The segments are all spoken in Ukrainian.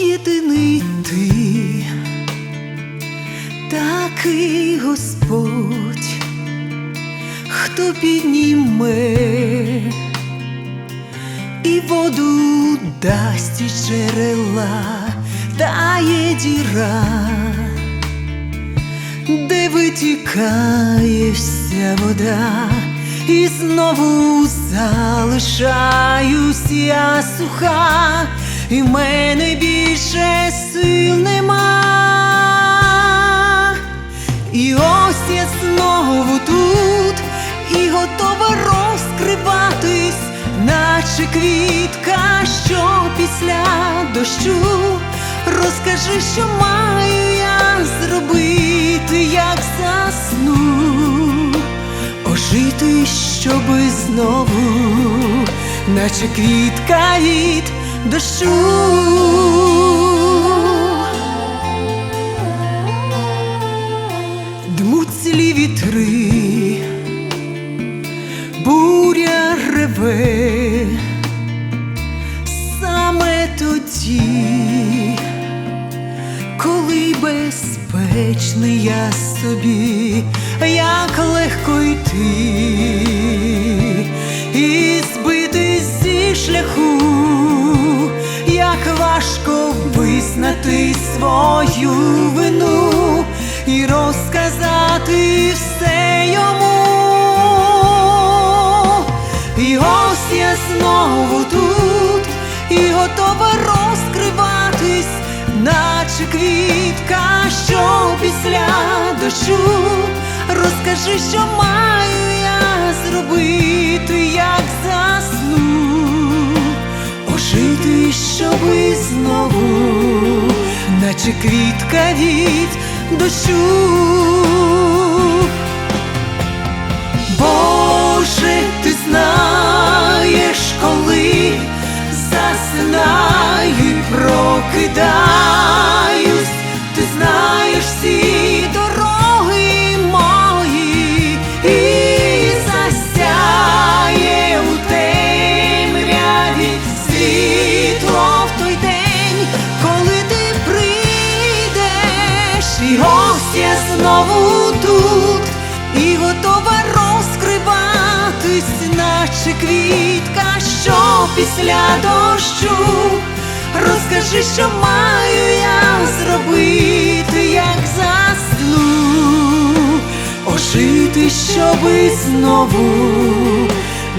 єдиний ти, такий Господь, хто підніме і воду дасть із джерела, дає діра, де витікає вся вода, і знову залишаюсь я суха, і мене більше сил нема. І ось я знову тут і готова розкриватись, наче квітка, що після дощу. Розкажи, що маю я зробити, як засну, ожити, щоби знову, наче квітка від дощу. Злі вітри, буря реве, саме тоді, коли безпечний я собі, як легко йти і збити зі шляху, як важко визнати свою знову тут і готова розкриватись, наче квітка, що після дощу. Розкажи, що маю я зробити, як засну, ожити, щоби знову, наче квітка від дощу. Прокидаюсь, ти знаєш всі дороги мої і засяє у темряві світло в той день, коли ти прийдеш, і ось я знову тут і готова розкриватись, наче квітка, що після дощу. Розкажи, що маю я зробити, як засну, ожити, щоби знову,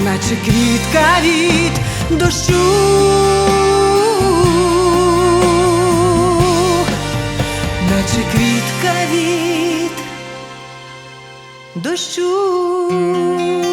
наче квітка від дощу. Наче квітка від дощу.